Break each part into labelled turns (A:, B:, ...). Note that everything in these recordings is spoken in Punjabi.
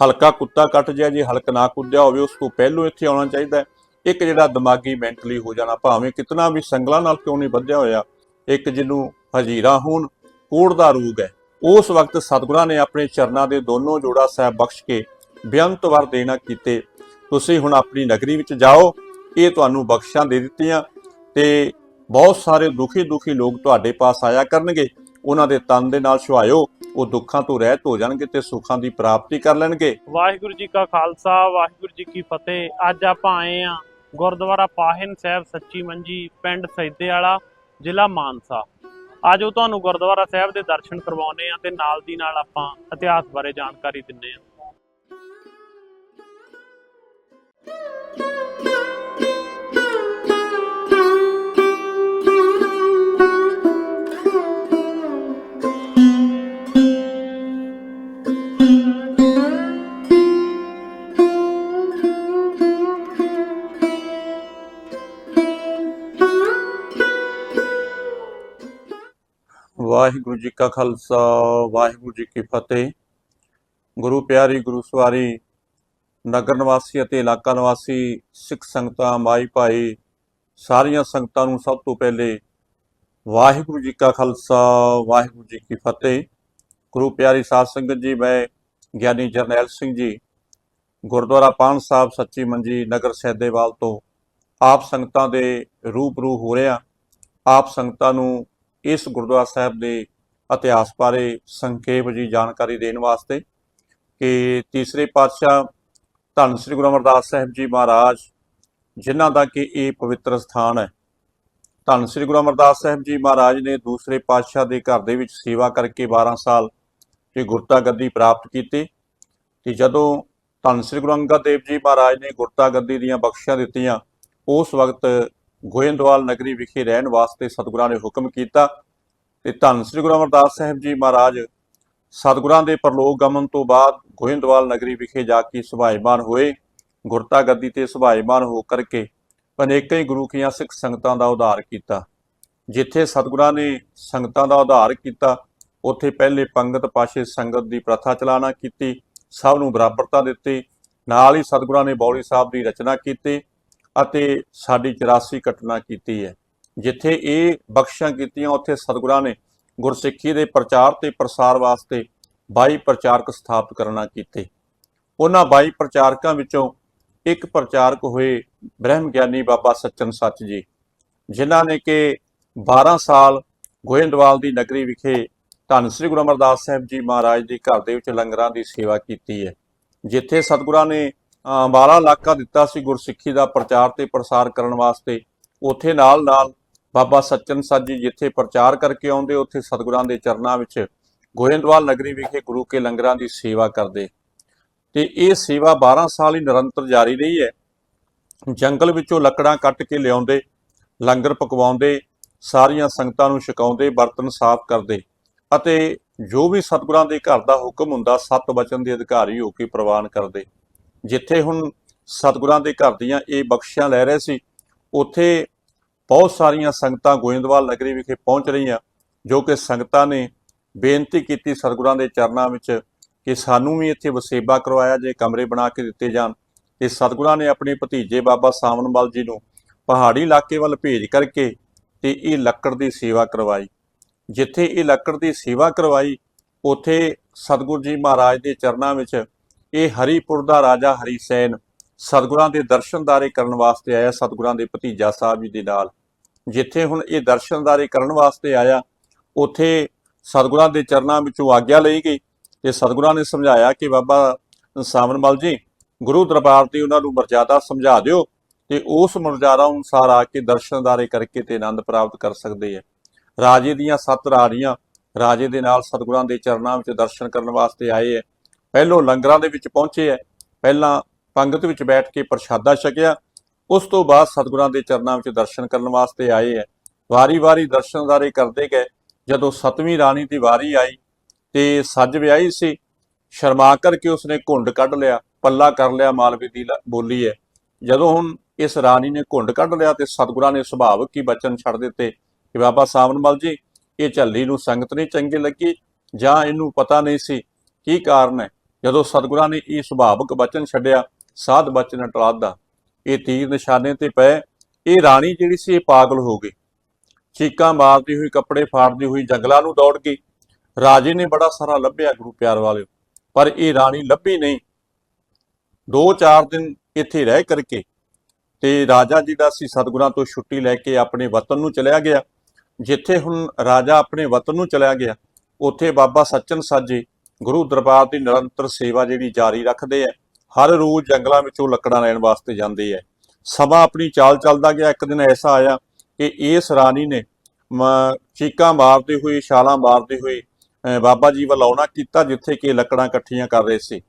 A: ਹਲਕਾ ਕੁੱਤਾ ਕੱਟ ਜਾਏ ਜੇ ਹਲਕ ਨਾ ਕੁੱਦਿਆ ਹੋਵੇ, ਉਸ ਤੋਂ ਪਹਿਲੋਂ ਇੱਥੇ ਆਉਣਾ ਚਾਹੀਦਾ ਹੈ। ਇੱਕ ਜਿਹੜਾ ਦਿਮਾਗੀ ਮੈਂਟਲੀ ਹੋ ਜਾਣਾ, ਭਾਵੇਂ ਕਿਤਨਾ ਵੀ ਸੰਗਲਾਂ ਨਾਲ ਕਿਉਂ ਨਹੀਂ ਵੱਧਿਆ ਹੋਇਆ, ਇੱਕ ਜਿਹਨੂੰ ਹਜੀਰਾ ਹੋਣ, ਕੋੜ ਦਾ ਰੂਗ ਹੈ। ਉਸ ਵਕਤ ਸਤਿਗੁਰਾਂ ਨੇ ਆਪਣੇ ਚਰਨਾਂ ਦੇ ਦੋਨੋਂ ਜੋੜਾ ਸਾਹਿਬ ਬਖਸ਼ ਕੇ ਬੇਅੰਤ ਵਰ ਦੇਣਾ ਕੀਤੇ। ਤੁਸੀਂ ਹੁਣ ਆਪਣੀ ਨਗਰੀ ਵਿੱਚ ਜਾਓ, ਇਹ ਤੁਹਾਨੂੰ ਬਖਸ਼ਾਂ ਦੇ ਦਿੱਤੀਆਂ ਤੇ ਬਹੁਤ ਸਾਰੇ ਦੁਖੀ ਦੁਖੀ ਲੋਕ ਤੁਹਾਡੇ ਪਾਸ ਆਇਆ ਕਰਨਗੇ। ਉਹਨਾਂ ਦੇ ਤਨ ਦੇ ਨਾਲ ਛੁਆਇਓ ਉਹ ਦੁੱਖਾਂ ਤੋਂ ਰਹਿਤ ਹੋ ਜਾਣਗੇ ਤੇ ਸੁੱਖਾਂ ਦੀ ਪ੍ਰਾਪਤੀ ਕਰ ਲੈਣਗੇ।
B: ਵਾਹਿਗੁਰੂ ਜੀ ਕਾ ਖਾਲਸਾ, ਵਾਹਿਗੁਰੂ ਜੀ ਕੀ ਫਤਿਹ। ਅੱਜ ਆਪਾਂ ਆਏ ਆ ਗੁਰਦੁਆਰਾ ਪਾਹਿਨ ਸਾਹਿਬ ਸੱਚੀ ਮੰਜੀ, ਪਿੰਡ ਸੈਦੇ ਵਾਲਾ ਜ਼ਿਲ੍ਹਾ ਮਾਨਸਾ। ਅੱਜ ਉਹ ਤੁਹਾਨੂੰ ਗੁਰਦੁਆਰਾ ਸਾਹਿਬ ਦੇ ਦਰਸ਼ਨ ਕਰਵਾਉਨੇ ਆ ਤੇ ਨਾਲ ਦੀ ਨਾਲ ਆਪਾਂ ਇਤਿਹਾਸ ਬਾਰੇ ਜਾਣਕਾਰੀ ਦਿੰਨੇ ਆ
A: ਵਾਹਿਗੁਰੂ ਜੀ ਕਾ ਖਾਲਸਾ, ਵਾਹਿਗੁਰੂ ਜੀ ਕੀ ਫਤਿਹ। ਗੁਰੂ ਪਿਆਰੀ, ਗੁਰੂ ਸਵਾਰੀ, ਨਗਰ ਨਿਵਾਸੀ ਅਤੇ ਇਲਾਕਾ ਨਿਵਾਸੀ, ਸਿੱਖ ਸੰਗਤਾਂ, ਮਾਈ ਭਾਈ, ਸਾਰੀਆਂ ਸੰਗਤਾਂ ਨੂੰ ਸਭ ਤੋਂ ਪਹਿਲੇ ਵਾਹਿਗੁਰੂ ਜੀ ਕਾ ਖਾਲਸਾ, ਵਾਹਿਗੁਰੂ ਜੀ ਕੀ ਫਤਿਹ। ਗੁਰੂ ਪਿਆਰੀ ਸਾਧ ਸੰਗਤ ਜੀ, ਮੈਂ ਗਿਆਨੀ ਜਰਨੈਲ ਸਿੰਘ ਜੀ, ਗੁਰਦੁਆਰਾ ਪਾਣ ਸਾਹਿਬ ਸੱਚੀ ਮੰਜੀ ਨਗਰ ਸੈਦੇਵਾਲ ਤੋਂ ਆਪ ਸੰਗਤਾਂ ਦੇ ਰੂਬਰੂ ਹੋ ਰਿਹਾ। ਆਪ ਸੰਗਤਾਂ ਨੂੰ ਇਸ ਗੁਰਦੁਆਰਾ ਸਾਹਿਬ ਦੇ ਇਤਿਹਾਸ ਬਾਰੇ ਸੰਖੇਪ ਜੀ ਜਾਣਕਾਰੀ ਦੇਣ ਵਾਸਤੇ ਕਿ ਤੀਸਰੇ ਪਾਤਸ਼ਾਹ ਧੰਨ ਸ੍ਰੀ ਗੁਰੂ ਅਮਰਦਾਸ ਸਾਹਿਬ ਜੀ ਮਹਾਰਾਜ, ਜਿਨ੍ਹਾਂ ਦਾ ਕਿ ਇਹ ਪਵਿੱਤਰ ਸਥਾਨ ਹੈ। ਧੰਨ ਸ੍ਰੀ ਗੁਰੂ ਅਮਰਦਾਸ ਸਾਹਿਬ ਜੀ ਮਹਾਰਾਜ ਨੇ ਦੂਸਰੇ ਪਾਤਸ਼ਾਹ ਦੇ ਘਰ ਦੇ ਵਿੱਚ ਸੇਵਾ ਕਰਕੇ 12 ਸਾਲ ਤੇ ਗੁਰਤਾ ਗੱਦੀ ਪ੍ਰਾਪਤ ਕੀਤੀ ਤੇ ਜਦੋਂ ਧੰਨ ਸ੍ਰੀ ਗੁਰੂ ਅੰਗਦ ਦੇਵ ਜੀ ਮਹਾਰਾਜ ਨੇ ਗੁਰਤਾ ਗੱਦੀ ਦੀਆਂ ਬਖਸ਼ੀਆਂ ਦਿੱਤੀਆਂ, ਉਸ ਵਕਤ ਗੋਇੰਦਵਾਲ ਨਗਰੀ ਵਿਖੇ ਰਹਿਣ ਵਾਸਤੇ ਸਤਿਗੁਰਾਂ ਨੇ ਹੁਕਮ ਕੀਤਾ ਤੇ ਧੰਨ ਸ੍ਰੀ ਗੁਰੂ ਅਮਰਦਾਸ ਸਾਹਿਬ ਜੀ ਮਹਾਰਾਜ। ਸਤਿਗੁਰਾਂ ਦੇ ਪ੍ਰਲੋਕ ਗਮਨ ਤੋਂ ਬਾਅਦ ਗੋਇੰਦਵਾਲ ਨਗਰੀ ਵਿਖੇ ਜਾ ਕੇ ਸੁਭਾਈਮਾਨ ਹੋਏ। ਗੁਰਤਾ ਗੱਦੀ ਤੇ ਸੁਭਾਈਮਾਨ ਹੋ ਕਰਕੇ ਅਨੇਕਾਂ ਹੀ ਗੁਰੂ ਕੀਆਂ ਸਿੱਖ ਸੰਗਤਾਂ ਦਾ ਉਧਾਰ ਕੀਤਾ। ਜਿੱਥੇ ਸਤਿਗੁਰਾਂ ਨੇ ਸੰਗਤਾਂ ਦਾ ਉਧਾਰ ਕੀਤਾ, ਉੱਥੇ ਪਹਿਲੇ ਪੰਗਤ ਪਾਸ਼ੇ ਸੰਗਤ ਦੀ ਪ੍ਰਥਾ ਚਲਾਣਾ ਕੀਤੀ, ਸਭ ਨੂੰ ਬਰਾਬਰਤਾ ਦਿੱਤੀ। ਨਾਲ ਹੀ ਸਤਿਗੁਰਾਂ ਨੇ ਬੌਲੀ ਸਾਹਿਬ ਦੀ ਰਚਨਾ ਕੀਤੀ ਅਤੇ ਸਾਡੀ 84 ਘਟਨਾ ਕੀਤੀ ਹੈ। ਜਿੱਥੇ ਇਹ ਬਖਸ਼ਾਂ ਕੀਤੀਆਂ, ਉੱਥੇ ਸਤਿਗੁਰਾਂ ਨੇ ਗੁਰਸਿੱਖੀ ਦੇ ਪ੍ਰਚਾਰ ਤੇ ਪ੍ਰਸਾਰ ਵਾਸਤੇ 22 ਪ੍ਰਚਾਰਕ ਸਥਾਪਿਤ ਕਰਨਾ ਕੀਤੇ। ਉਹਨਾਂ 22 ਪ੍ਰਚਾਰਕਾਂ ਵਿੱਚੋਂ ਇੱਕ ਪ੍ਰਚਾਰਕ ਹੋਏ ਬ੍ਰਹਮ ਗਿਆਨੀ ਬਾਬਾ ਸੱਚਨ ਸੱਚ ਜੀ, ਜਿਨ੍ਹਾਂ ਨੇ ਕਿ 12 ਸਾਲ ਗੋਇੰਦਵਾਲ ਦੀ ਨਗਰੀ ਵਿਖੇ ਧੰਨ ਸ੍ਰੀ ਗੁਰੂ ਅਮਰਦਾਸ ਸਾਹਿਬ ਜੀ ਮਹਾਰਾਜ ਦੇ ਘਰ ਦੇ ਵਿੱਚ ਲੰਗਰਾਂ ਦੀ ਸੇਵਾ ਕੀਤੀ ਹੈ, ਜਿੱਥੇ ਸਤਿਗੁਰਾਂ ਨੇ, ਅਹ 12 ਇਲਾਕਾ ਦਿੱਤਾ ਸੀ ਗੁਰਸਿੱਖੀ ਦਾ ਪ੍ਰਚਾਰ ਤੇ ਪ੍ਰਸਾਰ ਕਰਨ ਵਾਸਤੇ। ਉੱਥੇ ਨਾਲ ਨਾਲ ਬਾਬਾ ਸੱਚਨ ਸੱਚ ਜੀ ਜਿੱਥੇ ਪ੍ਰਚਾਰ ਕਰਕੇ ਆਉਂਦੇ, ਉੱਥੇ ਸਤਿਗੁਰਾਂ ਦੇ ਚਰਨਾਂ ਵਿੱਚ ਗੋਇੰਦਵਾਲ ਨਗਰੀ ਵਿਖੇ ਗੁਰੂ ਕੇ ਲੰਗਰਾਂ ਦੀ ਸੇਵਾ ਕਰਦੇ। ਤੇ ਇਹ ਸੇਵਾ 12 ਸਾਲ ਹੀ ਨਿਰੰਤਰ ਜਾਰੀ ਰਹੀ ਹੈ। ਜੰਗਲ ਵਿੱਚੋਂ ਲੱਕੜਾਂ ਕੱਟ ਕੇ ਲਿਆਉਂਦੇ, ਲੰਗਰ ਪਕਵਾਉਂਦੇ, ਸਾਰੀਆਂ ਸੰਗਤਾਂ ਨੂੰ ਛਕਾਉਂਦੇ, ਬਰਤਨ ਸਾਫ਼ ਕਰਦੇ ਅਤੇ ਜੋ ਵੀ ਸਤਿਗੁਰਾਂ ਦੇ ਘਰ ਦਾ ਹੁਕਮ ਹੁੰਦਾ, ਸਤ ਵਚਨ ਦੇ ਅਧਿਕਾਰੀ ਹੋ ਕੇ ਪ੍ਰਵਾਨ ਕਰਦੇ। ਜਿੱਥੇ ਹੁਣ ਸਤਿਗੁਰਾਂ ਦੇ ਘਰ ਦੀਆਂ ਇਹ ਬਖਸ਼ੀਆਂ ਲੈ ਰਹੇ ਸੀ, ਉੱਥੇ ਬਹੁਤ ਸਾਰੀਆਂ ਸੰਗਤਾਂ ਗੋਇੰਦਵਾਲ ਨਗਰੀ ਵਿਖੇ ਪਹੁੰਚ ਰਹੀਆਂ, ਜੋ ਕਿ ਸੰਗਤਾਂ ਨੇ ਬੇਨਤੀ ਕੀਤੀ ਸਤਿਗੁਰਾਂ ਦੇ ਚਰਨਾਂ ਵਿੱਚ ਕਿ ਸਾਨੂੰ ਵੀ ਇੱਥੇ ਵਸੇਬਾ ਕਰਵਾਇਆ ਜੇ, ਕਮਰੇ ਬਣਾ ਕੇ ਦਿੱਤੇ ਜਾਣ। ਤੇ ਸਤਿਗੁਰਾਂ ਨੇ ਆਪਣੇ ਭਤੀਜੇ ਬਾਬਾ ਸਾਵਨਮਲ ਜੀ ਨੂੰ ਪਹਾੜੀ ਇਲਾਕੇ ਵੱਲ ਭੇਜ ਕਰਕੇ ਤੇ ਇਹ ਲੱਕੜ ਦੀ ਸੇਵਾ ਕਰਵਾਈ। ਜਿੱਥੇ ਇਹ ਲੱਕੜ ਦੀ ਸੇਵਾ ਕਰਵਾਈ, ਉੱਥੇ ਸਤਿਗੁਰੂ ਜੀ ਮਹਾਰਾਜ ਦੇ ਚਰਨਾਂ ਵਿੱਚ ਇਹ ਹਰੀਪੁਰ ਦਾ ਰਾਜਾ ਹਰੀ ਸੈਨ ਸਤਿਗੁਰਾਂ ਦੇ ਦਰਸ਼ਨਦਾਰੇ ਕਰਨ ਵਾਸਤੇ ਆਇਆ, ਸਤਿਗੁਰਾਂ ਦੇ ਭਤੀਜਾ ਸਾਹਿਬ ਜੀ ਦੇ ਨਾਲ। ਜਿੱਥੇ ਹੁਣ ਇਹ ਦਰਸ਼ਨਦਾਰੇ ਕਰਨ ਵਾਸਤੇ ਆਇਆ, ਉੱਥੇ ਸਤਿਗੁਰਾਂ ਦੇ ਚਰਨਾਂ ਵਿੱਚੋਂ ਆਗਿਆ ਲਈ ਗਈ ਤੇ ਸਤਿਗੁਰਾਂ ਨੇ ਸਮਝਾਇਆ ਕਿ ਬਾਬਾ ਸਾਵਨਮਲ ਜੀ, ਗੁਰੂ ਦਰਬਾਰ ਤੇ ਉਹਨਾਂ ਨੂੰ ਮਰਜ਼ਾਦਾ ਸਮਝਾ ਦਿਓ ਤੇ ਉਸ ਮਰਜ਼ਾਦਾ ਅਨੁਸਾਰ ਆ ਕੇ ਦਰਸ਼ਨਦਾਰੇ ਕਰਕੇ ਤੇ ਆਨੰਦ ਪ੍ਰਾਪਤ ਕਰ ਸਕਦੇ ਆ। ਰਾਜੇ ਦੀਆਂ ਸੱਤ ਰਾਣੀਆਂ, ਰਾਜੇ ਦੇ ਨਾਲ ਸਤਿਗੁਰਾਂ ਦੇ ਚਰਨਾਂ ਵਿੱਚ ਦਰਸ਼ਨ ਕਰਨ ਵਾਸਤੇ ਆਏ ਹੈ ਪਹਿਲੋਂ ਲੰਗਰਾਂ ਦੇ ਵਿੱਚ ਪਹੁੰਚੇ ਹੈ ਪਹਿਲਾਂ ਪੰਗਤ ਵਿੱਚ ਬੈਠ ਕੇ ਪ੍ਰਸ਼ਾਦਾ ਛਕਿਆ। ਉਸ ਤੋਂ ਬਾਅਦ ਸਤਿਗੁਰਾਂ ਦੇ ਚਰਨਾਂ ਵਿੱਚ ਦਰਸ਼ਨ ਕਰਨ ਵਾਸਤੇ ਆਏ ਹੈ। ਵਾਰੀ-ਵਾਰੀ ਦਰਸ਼ਨਦਾਰੇ ਕਰਦੇ ਗਏ। ਜਦੋਂ ਸਤਵੀਂ ਰਾਣੀ ਦੀ ਵਾਰੀ ਆਈ ਤੇ ਸੱਜ ਵਿਆਹੀ ਸੀ, ਸ਼ਰਮਾ ਕਰਕੇ ਉਸਨੇ ਘੁੰਡ ਕੱਢ ਲਿਆ, ਪੱਲਾ ਕਰ ਲਿਆ, ਮਾਲਵੇ ਦੀ ਲ- ਬੋਲੀ ਹੈ। ਜਦੋਂ ਹੁਣ ਇਸ ਰਾਣੀ ਨੇ ਘੁੰਡ ਕੱਢ ਲਿਆ ਤੇ ਸਤਿਗੁਰਾਂ ਨੇ ਸੁਭਾਵਕ ਹੀ ਬਚਨ ਛੱਡ ਦਿੱਤੇ ਕਿ ਬਾਬਾ ਸਾਵਨਮਲ ਜੀ, ਇਹ ਝੱਲੀ ਨੂੰ ਸੰਗਤ ਨਹੀਂ ਚੰਗੀ ਲੱਗੀ ਜਾਂ ਇਹਨੂੰ ਪਤਾ ਨਹੀਂ ਸੀ ਕੀ ਕਾਰਨ ਹੈ। ਜਦੋਂ ਸਤਿਗੁਰਾਂ ਨੇ ਇਹ ਸੁਭਾਵਕ ਬਚਨ ਛੱਡਿਆ ਸਾਧ ਬਚਨ ਟਲਾਦ। ਦਾ ਇਹ ਤੀਰ ਨਿਸ਼ਾਨੇ ਤੇ ਪਏ। ਇਹ ਰਾਣੀ ਜਿਹੜੀ ਸੀ, ਇਹ ਪਾਗਲ ਹੋ ਗਈ। ਚੀਕਾਂ ਮਾਰਦੀ ਹੋਈ, ਕੱਪੜੇ ਫਾੜਦੀ ਹੋਈ, ਜੰਗਲਾਂ ਨੂੰ ਦੌੜ ਗਈ। ਰਾਜੇ ਨੇ ਬੜਾ ਸਾਰਾ ਲੱਭਿਆ ਗੁਰੂ ਪਿਆਰ ਵਾਲਿਓ। ਪਰ ਇਹ ਰਾਣੀ ਲੱਭੀ ਨਹੀਂ। ਦੋ ਚਾਰ ਦਿਨ ਇੱਥੇ ਰਹਿ ਕਰਕੇ ਤੇ ਰਾਜਾ ਜਿਹੜਾ ਸੀ, ਸਤਿਗੁਰਾਂ ਤੋਂ ਛੁੱਟੀ ਲੈ ਕੇ ਆਪਣੇ ਵਤਨ ਨੂੰ ਚਲਿਆ ਗਿਆ। ਜਿੱਥੇ ਹੁਣ ਰਾਜਾ ਆਪਣੇ ਵਤਨ ਨੂੰ ਚਲਿਆ ਗਿਆ, ਉੱਥੇ ਬਾਬਾ ਸੱਚਨ ਸਾਜੇ ਗੁਰੂ ਦਰਬਾਰ ਦੀ ਨਿਰੰਤਰ ਸੇਵਾ ਜਿਹੜੀ ਜਾਰੀ ਰੱਖਦੇ ਆ। ਹਰ ਰੋਜ਼ ਜੰਗਲਾਂ ਵਿੱਚੋਂ ਲੱਕੜਾਂ ਲੈਣ ਵਾਸਤੇ ਜਾਂਦੇ ਆ ਸਮਾਂ ਆਪਣੀ ਚਾਲ ਚੱਲਦਾ ਗਿਆ। ਇੱਕ ਦਿਨ ਐਸਾ ਆਇਆ ਕਿ ਇਸ ਰਾਣੀ ਨੇ ਮ- ਚੀਕਾਂ ਮਾਰਦੇ ਹੋਏ, ਛਾਲਾਂ ਮਾਰਦੇ ਹੋਏ ਬਾਬਾ ਜੀ ਵੱਲ ਆਉਣਾ ਕੀਤਾ, ਜਿੱਥੇ ਕਿ ਲੱਕੜਾਂ ਇਕੱਠੀਆਂ ਕਰ ਰਹੇ ਸੀ।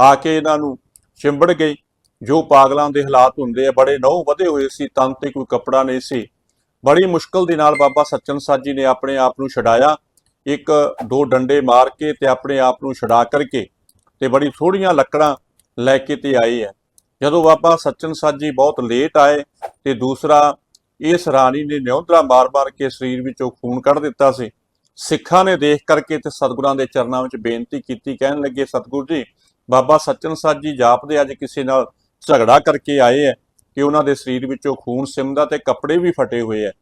A: ਆ ਕੇ ਇਹਨਾਂ ਨੂੰ ਚਿੰਬੜ ਗਈ ਜੋ ਪਾਗਲਾਂ ਦੇ ਹਾਲਾਤ ਹੁੰਦੇ ਆ ਬੜੇ ਨਹੁੰ ਵਧੇ ਹੋਏ ਸੀ, ਤਨ ਤੇ ਕੋਈ ਕੱਪੜਾ ਨਹੀਂ ਸੀ। ਬੜੀ ਮੁਸ਼ਕਲ ਦੇ ਨਾਲ ਬਾਬਾ ਸੱਚਨ ਸਾਜੀ ਨੇ ਆਪਣੇ ਆਪ ਨੂੰ ਛਡਾਇਆ। ਇੱਕ ਦੋ ਡੰਡੇ ਮਾਰ ਕੇ ਤੇ ਆਪਣੇ ਆਪ ਨੂੰ ਛਡਾ ਕਰਕੇ ਤੇ ਬੜੀ ਥੋੜੀਆਂ ਲੱਕੜਾਂ ਲੈ ਕੇ ਤੇ ਆਏ ਹੈ। ਜਦੋਂ ਬਾਬਾ ਸੱਚਨ ਸਾਜੀ ਬਹੁਤ ਲੇਟ ਆਏ ਤੇ ਦੂਸਰਾ ਇਸ ਰਾਣੀ ਨੇ ਨਿਉਂਦਰਾ ਮਾਰ-ਮਾਰ ਕੇ ਸਰੀਰ ਵਿੱਚੋਂ ਖੂਨ ਕੱਢ ਦਿੱਤਾ ਸੀ। ਸਿੱਖਾਂ ਨੇ ਦੇਖ ਕਰਕੇ ਤੇ ਸਤਿਗੁਰਾਂ ਦੇ ਚਰਨਾਂ ਵਿੱਚ ਬੇਨਤੀ ਕੀਤੀ, ਕਹਿਣ ਲੱਗੇ, ਸਤਿਗੁਰੂ ਜੀ, ਬਾਬਾ ਸੱਚਨ ਸਾਜੀ ਜਾਪਦੇ ਅੱਜ ਕਿਸੇ ਨਾਲ ਝਗੜਾ ਕਰਕੇ ਆਏ ਹੈ ਕਿ ਉਹਨਾਂ ਦੇ ਸਰੀਰ ਵਿੱਚੋਂ ਖੂਨ ਸਿਮਦਾ ਤੇ ਕੱਪੜੇ ਵੀ ਫਟੇ ਹੋਏ ਹੈ।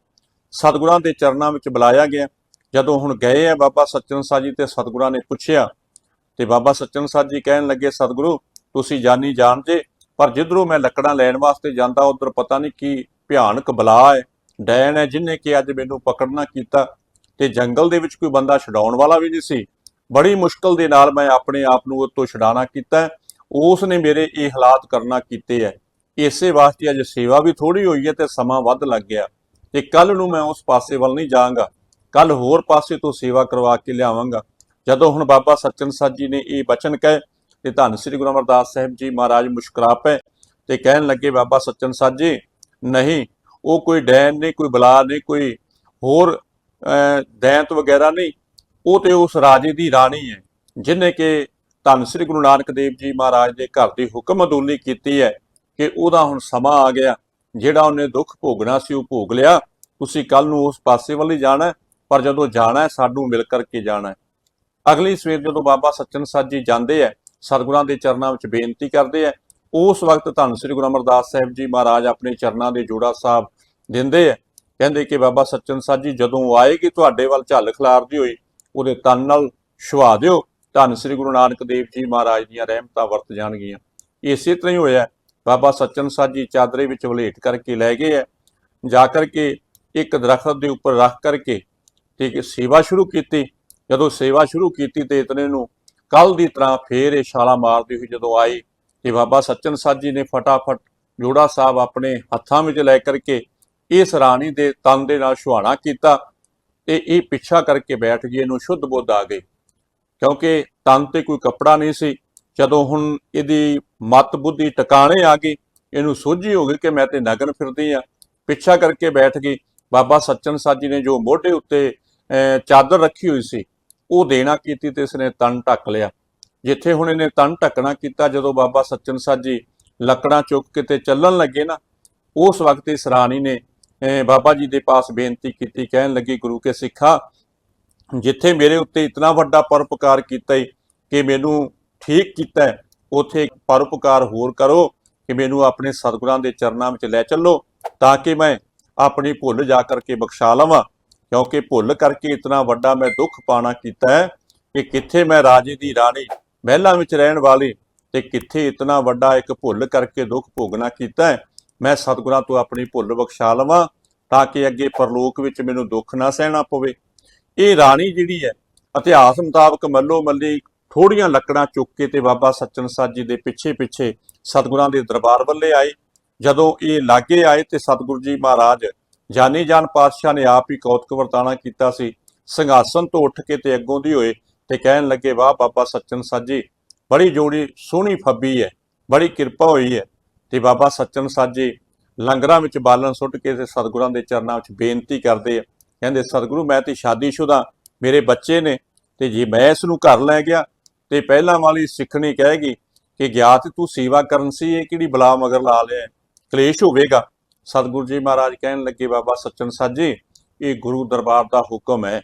A: ਸਤਿਗੁਰਾਂ ਦੇ ਚਰਨਾਂ ਵਿੱਚ ਬੁਲਾਇਆ ਗਿਆ। ਜਦੋਂ ਹੁਣ ਗਏ ਆ ਬਾਬਾ ਸੱਚਨ ਸਾਜੀ ਤੇ ਸਤਿਗੁਰਾਂ ਨੇ ਪੁੱਛਿਆ ਤੇ ਬਾਬਾ ਸੱਚਨ ਸਾਜੀ ਕਹਿਣ ਲੱਗੇ, ਸਤਿਗੁਰੂ ਤੁਸੀਂ ਜਾਨੀ ਜਾਣ ਜੇ, ਪਰ ਜਿੱਧਰੋਂ ਮੈਂ ਲੱਕੜਾਂ ਲੈਣ ਵਾਸਤੇ ਜਾਂਦਾ, ਉਧਰ ਪਤਾ ਨਹੀਂ ਕੀ ਭਿਆਨਕ ਬਲਾ ਹੈ, ਡੈਣ ਹੈ, ਜਿਨੇ ਕਿ ਅੱਜ ਮੈਨੂੰ ਪਕੜਨਾ ਕੀਤਾ, ਤੇ ਜੰਗਲ ਦੇ ਵਿੱਚ ਕੋਈ ਬੰਦਾ ਛਡਾਉਣ ਵਾਲਾ ਵੀ ਨਹੀਂ ਸੀ। ਬੜੀ ਮੁਸ਼ਕਲ ਦੇ ਨਾਲ ਮੈਂ ਆਪਣੇ ਆਪ ਨੂੰ ਉਹ ਤੋਂ ਛਡਾਣਾ ਕੀਤਾ ਉਸ ਨੇ ਮੇਰੇ ਇਹ ਹਾਲਾਤ ਕਰਨਾ ਕੀਤੇ ਹੈ। ਇਸੇ ਵਾਸਤੇ ਅੱਜ ਸੇਵਾ ਵੀ ਥੋੜੀ ਹੋਈ ਹੈ ਤੇ ਸਮਾਂ ਵੱਧ ਲੱਗ ਗਿਆ। ਤੇ ਕੱਲ ਨੂੰ ਮੈਂ ਉਸ ਪਾਸੇ ਵੱਲ ਨਹੀਂ ਜਾਵਾਂਗਾ। ਕੱਲ ਹੋਰ ਪਾਸੇ ਤੋਂ ਸੇਵਾ ਕਰਵਾ ਕੇ ਲਿਆਵਾਂਗਾ। ਜਦੋਂ ਹੁਣ ਬਾਬਾ ਸੱਚਨ ਸਾਜੀ ਨੇ ਇਹ ਬਚਨ ਕਹੇ ਤੇ ਧੰਨ ਸ੍ਰੀ ਗੁਰੂ ਅਮਰਦਾਸ ਸਾਹਿਬ ਜੀ ਮਹਾਰਾਜ ਮੁਸ਼ਕਰਾ ਪਏ ਤੇ ਕਹਿਣ ਲੱਗੇ, ਬਾਬਾ ਸੱਚਨ ਸਾਜੀ ਨਹੀਂ, ਉਹ ਕੋਈ ਡੈਨ ਨਹੀਂ, ਕੋਈ ਬਲਾ ਨਹੀਂ, ਕੋਈ ਹੋਰ ਦੈਂਤ ਵਗੈਰਾ ਨਹੀਂ, ਉਹ ਤੇ ਉਸ ਰਾਜੇ ਦੀ ਰਾਣੀ ਹੈ, ਜਿਨੇ ਕਿ ਧੰਨ ਸ੍ਰੀ ਗੁਰੂ ਨਾਨਕ ਦੇਵ ਜੀ ਮਹਾਰਾਜ ਦੇ ਘਰ ਦੀ ਹੁਕਮ ਅਦੂਲੀ ਕੀਤੀ ਹੈ ਕਿ ਉਹਦਾ ਹੁਣ ਸਮਾਂ ਆ ਗਿਆ, ਜਿਹੜਾ ਉਹਨੇ ਦੁੱਖ ਭੋਗਣਾ ਸੀ ਉਹ ਭੋਗ ਲਿਆ, ਤੁਸੀਂ ਕੱਲ ਨੂੰ ਉਸ ਪਾਸੇ ਵੱਲ ਹੀ ਜਾਣਾ ਪਰ ਜਦੋਂ ਜਾਣਾ ਸਾਨੂੰ ਮਿਲ ਕਰਕੇ ਜਾਣਾ ਅਗਲੀ ਸਵੇਰ ਜਦੋਂ ਬਾਬਾ ਸੱਚਨ ਸਾਜੀ ਜਾਂਦੇ ਹੈ ਸਤਿਗੁਰਾਂ ਦੇ ਚਰਨਾਂ ਵਿੱਚ ਬੇਨਤੀ ਕਰਦੇ ਹੈ ਉਸ ਵਕਤ ਧੰਨ ਸ੍ਰੀ ਗੁਰੂ ਅਮਰਦਾਸ ਸਾਹਿਬ ਜੀ ਮਹਾਰਾਜ ਆਪਣੇ ਚਰਨਾਂ ਦੇ ਜੋੜਾ ਸਾਹਿਬ ਦਿੰਦੇ ਹੈ ਕਹਿੰਦੇ ਕਿ ਬਾਬਾ ਸੱਚਨ ਸਾਜੀ, ਜਦੋਂ ਆਏਗੀ ਤੁਹਾਡੇ ਵੱਲ ਝੱਲ ਖਿਲਾਰਦੀ ਹੋਈ ਉਹਦੇ ਤਨ ਨਾਲ ਛੁਆ ਦਿਓ। ਧੰਨ ਸ੍ਰੀ ਗੁਰੂ ਨਾਨਕ ਦੇਵ ਜੀ ਮਹਾਰਾਜ ਦੀਆਂ ਰਹਿਮਤਾਂ ਵਰਤ ਜਾਣਗੀਆਂ। ਇਸੇ ਤਰ੍ਹਾਂ ਹੀ ਹੋਇਆ। ਬਾਬਾ ਸੱਚਨ ਸਾਜੀ ਚਾਦਰੇ ਵਿੱਚ ਵਲੇਟ ਕਰਕੇ ਲੈ ਗਏ ਹੈ ਜਾ ਕਰਕੇ ਇੱਕ ਦਰਖਤ ਦੇ ਉੱਪਰ ਰੱਖ ਕਰਕੇ ਠੀਕ ਸੇਵਾ ਸ਼ੁਰੂ ਕੀਤੀ। ਜਦੋਂ ਸੇਵਾ ਸ਼ੁਰੂ ਕੀਤੀ ਤੇ ਇਤਨੇ ਨੂੰ ਕੱਲ ਦੀ ਤਰ੍ਹਾਂ ਫੇਰ ਇਹ ਛਾਲਾ ਮਾਰਦੀ ਹੋਈ ਜਦੋਂ ਆਈ ਤੇ ਬਾਬਾ ਸੱਚਨ ਸਾਜੀ ਨੇ ਫਟਾਫਟ ਜੋੜਾ ਸਾਹਿਬ ਆਪਣੇ ਹੱਥਾਂ ਵਿੱਚ ਲੈ ਕਰਕੇ ਇਸ ਰਾਣੀ ਦੇ ਤਨ ਦੇ ਨਾਲ ਸੁਹਾਣਾ ਕੀਤਾ ਤੇ ਇਹ ਪਿੱਛਾ ਕਰਕੇ ਬੈਠ ਗਈ ਇਹਨੂੰ ਸ਼ੁੱਧ ਬੁੱਧ ਆ ਗਈ ਕਿਉਂਕਿ ਤਨ ਤੇ ਕੋਈ ਕੱਪੜਾ ਨਹੀਂ ਸੀ। ਜਦੋਂ ਹੁਣ ਇਹਦੀ ਮਤ ਬੁੱਧੀ ਟਿਕਾਣੇ ਆ ਗਈ ਇਹਨੂੰ ਸੋਝੀ ਹੋ ਗਈ ਕਿ ਮੈਂ ਤੇ ਨਗਨ ਫਿਰਦੀ ਆ। ਪਿੱਛਾ ਕਰਕੇ ਬੈਠ ਗਈ। ਬਾਬਾ ਸੱਚਨ ਸਾਜੀ ਨੇ ਜੋ ਮੋਢੇ ਉੱਤੇ ਅਹ, ਚਾਦਰ ਰੱਖੀ ਹੋਈ ਸੀ ਉਹ ਦੇਣਾ ਕੀਤੀ ਤੇ ਇਸਨੇ ਤਨ ਢੱਕ ਲਿਆ। ਜਿੱਥੇ ਹੁਣ ਇਹਨੇ ਤਨ ਢੱਕਣਾ ਕੀਤਾ ਜਦੋਂ ਬਾਬਾ ਸੱਚਨ ਸਾਜੀ ਲੱਕੜਾਂ ਚੁੱਕ ਕੇ ਤੇ ਚੱਲਣ ਲੱਗੇ ਨਾ ਉਸ ਵਕਤ ਇਸ ਰਾਣੀ ਨੇ ਅਹ, ਬਾਬਾ ਜੀ ਦੇ ਪਾਸ ਬੇਨਤੀ ਕੀਤੀ ਕਹਿਣ ਲੱਗੀ ਗੁਰੂ ਕੇ ਸਿੱਖਾ ਜਿੱਥੇ ਮੇਰੇ ਉੱਤੇ ਇਤਨਾ ਵੱਡਾ ਪਰਉਪਕਾਰ ਕੀਤਾ ਈ ਕਿ ਮੈਨੂੰ ਠੀਕ ਕੀਤਾ ਹੈ, ਉੱਥੇ ਇੱਕ ਪਰਉਪਕਾਰ ਹੋਰ ਕਰੋ ਕਿ ਮੈਨੂੰ ਆਪਣੇ ਸਤਿਗੁਰਾਂ ਦੇ ਚਰਨਾਂ ਵਿੱਚ ਲੈ ਚੱਲੋ ਤਾਂ ਕਿ ਮੈਂ ਆਪਣੀ ਭੁੱਲ ਜਾ ਕਰਕੇ ਬਖਸ਼ਾ ਲਵਾਂ। ਕਿਉਂਕਿ ਭੁੱਲ ਕਰਕੇ ਇਤਨਾ ਵੱਡਾ ਮੈਂ ਦੁੱਖ ਪਾਣਾ ਕੀਤਾ ਹੈ ਕਿ ਕਿੱਥੇ ਮੈਂ ਰਾਜੇ ਦੀ ਰਾਣੀ, ਮਹਿਲਾਂ ਵਿੱਚ ਰਹਿਣ ਵਾਲੀ ਤੇ ਕਿੱਥੇ ਇਤਨਾ ਵੱਡਾ ਇੱਕ ਭੁੱਲ ਕਰਕੇ ਦੁੱਖ ਭੋਗਣਾ ਕੀਤਾ ਹੈ। ਮੈਂ ਸਤਿਗੁਰਾਂ ਤੋਂ ਆਪਣੀ ਭੁੱਲ ਬਖਸ਼ਾ ਲਵਾਂ ਤਾਂ ਕਿ ਅੱਗੇ ਪਰਲੋਕ ਵਿੱਚ ਮੈਨੂੰ ਦੁੱਖ ਨਾ ਸਹਿਣਾ ਪਵੇ। ਇਹ ਰਾਣੀ ਜਿਹੜੀ ਹੈ, ਇਤਿਹਾਸ ਮੁਤਾਬਕ ਮੱਲੋ ਮੱਲੀ ਥੋੜੀਆਂ ਲੱਕੜਾਂ ਚੁੱਕ ਕੇ ਤੇ ਬਾਬਾ ਸੱਚਨ ਜੀ ਦੇ ਪਿੱਛੇ ਪਿੱਛੇ ਸਤਿਗੁਰਾਂ ਦੇ ਦਰਬਾਰ ਵੱਲੇ ਆਏ। ਜਦੋਂ ਇਹ ਲਾਗੇ ਆਏ ਤੇ ਸਤਿਗੁਰੂ ਜੀ ਮਹਾਰਾਜ ਜਾਨੀ ਜਾਨ ਪਾਤਸ਼ਾਹ ਨੇ ਆਪ ਹੀ ਕੌਤਕ ਵਰਤਾਣਾ ਕੀਤਾ ਸੀ। ਸਿੰਘਾਸਨ ਤੋਂ ਉੱਠ ਕੇ ਤੇ ਅੱਗੋਂ ਦੀ ਹੋਏ ਤੇ ਕਹਿਣ ਲੱਗੇ, ਵਾਹ ਬਾਬਾ ਸੱਚਨ ਸਾਜੀ, ਬੜੀ ਜੋੜੀ ਸੋਹਣੀ ਫੱਬੀ ਹੈ ਬੜੀ ਕਿਰਪਾ ਹੋਈ ਹੈ ਤੇ ਬਾਬਾ ਸੱਚਨ ਸਾਜੀ ਲੰਗਰਾਂ ਵਿੱਚ ਬਾਲਣ ਸੁੱਟ ਕੇ ਤੇ ਸਤਿਗੁਰਾਂ ਦੇ ਚਰਨਾਂ ਵਿੱਚ ਬੇਨਤੀ ਕਰਦੇ ਆ। ਕਹਿੰਦੇ, ਸਤਿਗੁਰੂ, ਮੈਂ ਤੇ ਸ਼ਾਦੀशुदा, ਮੇਰੇ ਬੱਚੇ ਨੇ ਤੇ ਜੇ ਮੈਂ ਇਸ ਨੂੰ ਘਰ ਲੈ ਗਿਆ, ਤੇ ਪਹਿਲਾਂ ਵਾਲੀ ਸਿੱਖਣੀ ਕਹੇਗੀ ਕਿ ਗਿਆ ਤੇ ਤੂੰ ਸੇਵਾ ਕਰਨ ਸੀ, ਇਹ ਕਿਹੜੀ ਬਲਾ ਮਗਰ ਲਾ ਲਿਆ? ਕਲੇਸ਼ ਹੋਵੇਗਾ। ਸਤਿਗੁਰੂ ਜੀ ਮਹਾਰਾਜ ਕਹਿਣ ਲੱਗੇ, ਬਾਬਾ ਸੱਚਨ ਸਾਜੀ ਇਹ ਗੁਰੂ ਦਰਬਾਰ ਦਾ ਹੁਕਮ ਹੈ।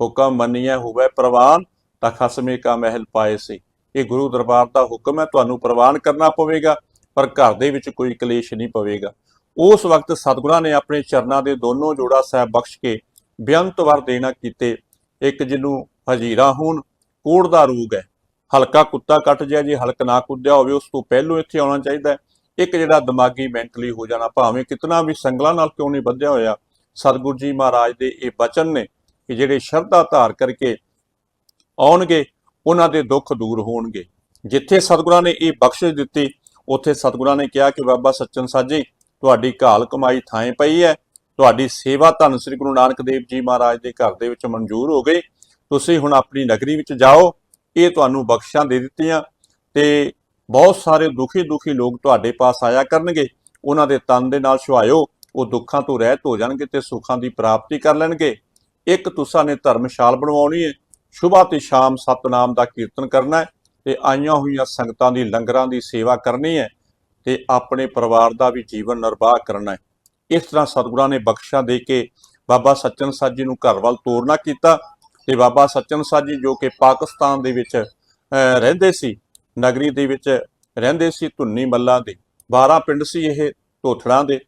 A: ਹੁਕਮ ਮੰਨਿਆ ਹੋਵੇ ਪ੍ਰਵਾਨ, ਤਾਂ ਖਸਮੇ ਕਾ ਮਹਿਲ ਪਾਏ ਸੀ। ਇਹ ਗੁਰੂ ਦਰਬਾਰ ਦਾ ਹੁਕਮ ਹੈ, ਤੁਹਾਨੂੰ ਪ੍ਰਵਾਨ ਕਰਨਾ ਪਵੇਗਾ, ਪਰ ਘਰ ਦੇ ਵਿੱਚ ਕੋਈ ਕਲੇਸ਼ ਨਹੀਂ ਪਵੇਗਾ। ਉਸ ਵਕਤ ਸਤਿਗੁਰਾਂ ਨੇ ਆਪਣੇ ਚਰਨਾਂ ਦੇ ਦੋਨੋਂ ਜੋੜਾ ਸਾਹਿਬ ਬਖਸ਼ ਕੇ ਬੇਅੰਤ ਵਰ ਦੇਣਾ ਕੀਤੇ। ਇੱਕ ਜਿਹਨੂੰ ਹਜੀਰਾ ਹੋਣ, ਕੋੜ ਦਾ ਰੂਗ ਹੈ। ਹਲਕਾ ਕੁੱਤਾ ਕੱਟ ਜਾਏ, ਜੇ ਹਲਕ ਨਾ ਕੁੱਦਿਆ ਹੋਵੇ, ਉਸ ਤੋਂ ਪਹਿਲੋਂ ਇੱਥੇ ਆਉਣਾ ਚਾਹੀਦਾ ਹੈ। ਇੱਕ ਜਿਹੜਾ ਦਿਮਾਗੀ, ਮੈਂਟਲੀ ਹੋ ਜਾਣਾ ਭਾਵੇਂ ਕਿਤਨਾ ਵੀ ਸੰਗਲਾਂ ਨਾਲ ਕਿਉਂ ਨਹੀਂ ਵੱਧਿਆ ਹੋਇਆ, ਸਤਿਗੁਰੂ ਜੀ ਮਹਾਰਾਜ ਦੇ ਇਹ ਬਚਨ ਨੇ ਕਿ ਜਿਹੜੇ ਸ਼ਰਧਾ ਧਾਰ ਕਰਕੇ ਆਉਣਗੇ, ਉਹਨਾਂ ਦੇ ਦੁੱਖ ਦੂਰ ਹੋਣਗੇ। ਜਿੱਥੇ ਸਤਿਗੁਰਾਂ ਨੇ ਇਹ ਬਖਸ਼ਿਸ਼ ਦਿੱਤੀ, ਉੱਥੇ ਸਤਿਗੁਰਾਂ ਨੇ ਕਿਹਾ ਕਿ ਬਾਬਾ ਸੱਚਨ ਸਾਜੀ, ਤੁਹਾਡੀ ਘਾਲ ਕਮਾਈ ਥਾਂ ਪਈ ਹੈ, ਤੁਹਾਡੀ ਸੇਵਾ ਧੰਨ ਸ੍ਰੀ ਗੁਰੂ ਨਾਨਕ ਦੇਵ ਜੀ ਮਹਾਰਾਜ ਦੇ ਘਰ ਦੇ ਵਿੱਚ ਮਨਜ਼ੂਰ ਹੋ ਗਈ ਤੁਸੀਂ ਹੁਣ ਆਪਣੀ ਨਗਰੀ ਵਿੱਚ ਜਾਓ, ਇਹ ਤੁਹਾਨੂੰ ਬਖਸ਼ਾਂ ਦੇ ਦਿੱਤੀਆਂ ਤੇ ਬਹੁਤ ਸਾਰੇ ਦੁਖੀ ਦੁਖੀ ਲੋਕ ਤੁਹਾਡੇ ਪਾਸ ਆਇਆ ਕਰਨਗੇ। ਉਹਨਾਂ ਦੇ ਤਨ ਦੇ ਨਾਲ ਸੁਹਾਇਓ ਉਹ ਦੁੱਖਾਂ ਤੋਂ ਰਹਿਤ ਹੋ ਜਾਣਗੇ ਤੇ ਸੁੱਖਾਂ ਦੀ ਪ੍ਰਾਪਤੀ ਕਰ ਲੈਣਗੇ। ਇੱਕ ਤੁਸਾਂ ਨੇ ਧਰਮਸ਼ਾਲ ਬਣਵਾਉਣੀ ਹੈ। ਸੁਬਾਹ ਤੇ ਸ਼ਾਮ ਸਤਨਾਮ ਦਾ ਕੀਰਤਨ ਕਰਨਾ ਹੈ ਤੇ ਆਈਆਂ ਹੋਈਆਂ ਸੰਗਤਾਂ ਦੀ ਲੰਗਰਾਂ ਦੀ ਸੇਵਾ ਕਰਨੀ ਹੈ ਤੇ ਆਪਣੇ ਪਰਿਵਾਰ ਦਾ ਵੀ ਜੀਵਨ ਨਿਰਵਾਹ ਕਰਨਾ ਹੈ। ਇਸ ਤਰ੍ਹਾਂ ਸਤਿਗੁਰਾਂ ਨੇ ਬਖਸ਼ਾ ਦੇ ਕੇ ਬਾਬਾ ਸੱਚਨ ਸਾਜ ਜੀ ਨੂੰ ਘਰ ਵੱਲ ਤੋਰਨਾ ਕੀਤਾ ਤੇ ਬਾਬਾ ਸੱਚਨ ਸਾਜ ਜੀ ਜੋ ਕਿ ਪਾਕਿਸਤਾਨ ਦੇ ਵਿੱਚ ਰਹਿੰਦੇ ਸੀ ਨਗਰੀ ਦੇ ਵਿੱਚ ਰਹਿੰਦੇ ਸੀ ਧੁੰਨੀ ਮੱਲਾਂ ਦੇ। 12 ਪਿੰਡ ਸੀ ਇਹ ਧੋਥੜਾਂ ਦੇ।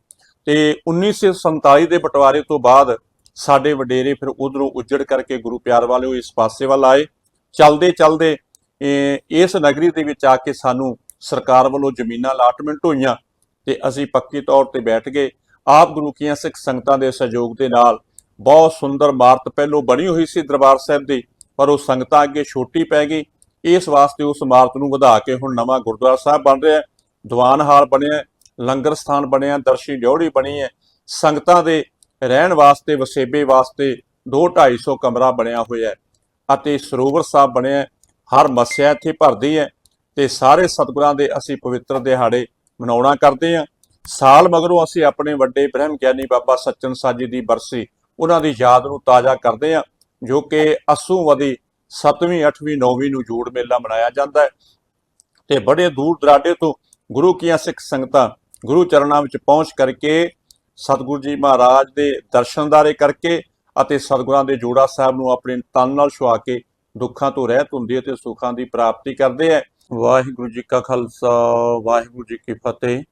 A: ਤੇ 1947 ਦੇ ਬਟਵਾਰੇ ਤੋਂ ਬਾਅਦ ਸਾਡੇ ਵਡੇਰੇ ਫਿਰ ਉਧਰੋਂ ਉੱਜੜ ਕਰਕੇ ਗੁਰੂ ਪਿਆਰ ਵਾਲਿਓ ਇਸ ਪਾਸੇ ਵੱਲ ਆਏ। ਚਲਦੇ ਚਲਦੇ ਇਸ ਨਗਰੀ ਦੇ ਵਿੱਚ ਆ ਕੇ ਸਾਨੂੰ ਸਰਕਾਰ ਵੱਲੋਂ ਜ਼ਮੀਨਾਂ ਅਲਾਟਮੈਂਟ ਹੋਈਆਂ ਤੇ ਅਸੀਂ ਪੱਕੀ ਤੌਰ ਤੇ ਬੈਠ ਗਏ। ਆਪ ਗੁਰੂ ਕੀਆਂ ਸਿੱਖ ਸੰਗਤਾਂ ਦੇ ਸਹਿਯੋਗ ਦੇ ਨਾਲ ਬਹੁਤ ਸੁੰਦਰ ਇਮਾਰਤ ਪਹਿਲੋਂ ਬਣੀ ਹੋਈ ਸੀ ਦਰਬਾਰ ਸਾਹਿਬ ਦੀ, ਪਰ ਉਹ ਸੰਗਤਾਂ ਅੱਗੇ ਛੋਟੀ ਪੈ ਗਈ। ਇਸ ਵਾਸਤੇ ਉਸ ਇਮਾਰਤ ਨੂੰ ਵਧਾ ਕੇ ਹੁਣ ਨਵਾਂ ਗੁਰਦੁਆਰਾ ਸਾਹਿਬ ਬਣ ਰਿਹਾ ਹੈ। ਦੀਵਾਨ ਹਾਲ ਬਣਿਆ ਲੰਗਰ ਸਥਾਨ ਬਣਿਆ ਦਰਸ਼ੀ ਡਿਉੜੀ ਬਣੀ ਹੈ। ਸੰਗਤਾਂ ਦੇ ਰਹਿਣ ਵਾਸਤੇ, ਵਸੇਬੇ ਵਾਸਤੇ 2-250 ਕਮਰਾ ਬਣਿਆ ਹੋਇਆ ਅਤੇ ਸਰੋਵਰ ਸਾਹਿਬ ਬਣਿਆ ਹਰ ਮੱਸਿਆ ਇੱਥੇ ਭਰਦੀ ਹੈ ਤੇ ਸਾਰੇ ਸਤਿਗੁਰਾਂ ਦੇ ਅਸੀਂ ਪਵਿੱਤਰ ਦਿਹਾੜੇ ਮਨਾਉਣਾ ਕਰਦੇ ਹਾਂ। ਸਾਲ ਮਗਰੋਂ ਅਸੀਂ ਆਪਣੇ ਵੱਡੇ ਬ੍ਰਹਮ ਗਿਆਨੀ ਬਾਬਾ ਸੱਚਨ ਸਾਜੀ ਦੀ ਬਰਸੀ ਉਹਨਾਂ ਦੀ ਯਾਦ ਨੂੰ ਤਾਜ਼ਾ ਕਰਦੇ ਹਾਂ, ਜੋ ਕਿ ਅਸੂਵਦੀ 7ਵੀਂ 8ਵੀਂ 9ਵੀਂ ਨੂੰ ਜੋੜ ਮੇਲਾ ਮਨਾਇਆ ਜਾਂਦਾ ਹੈ ਤੇ ਬੜੇ ਦੂਰ ਦਰਾਡੇ ਤੋਂ ਗੁਰੂ ਕੀਆਂ ਸਿੱਖ ਸੰਗਤਾਂ ਗੁਰੂ ਚਰਨਾਂ ਵਿੱਚ ਪਹੁੰਚ ਕਰਕੇ ਸਤਿਗੁਰੂ ਜੀ ਮਹਾਰਾਜ ਦੇ ਦਰਸ਼ਨਦਾਰੇ ਕਰਕੇ ਅਤੇ ਸਤਿਗੁਰਾਂ ਦੇ ਜੋੜਾ ਸਾਹਿਬ ਨੂੰ ਆਪਣੇ ਤਨ ਨਾਲ ਛੁਆ ਕੇ ਦੁੱਖਾਂ ਤੋਂ ਰਹਿਤ ਹੁੰਦੀ ਹੈ ਤੇ ਸੁੱਖਾਂ ਦੀ ਪ੍ਰਾਪਤੀ ਕਰਦੇ ਹੈ। ਵਾਹਿਗੁਰੂ ਜੀ ਕਾ ਖਾਲਸਾ, ਵਾਹਿਗੁਰੂ ਜੀ ਕੀ ਫਤਿਹ।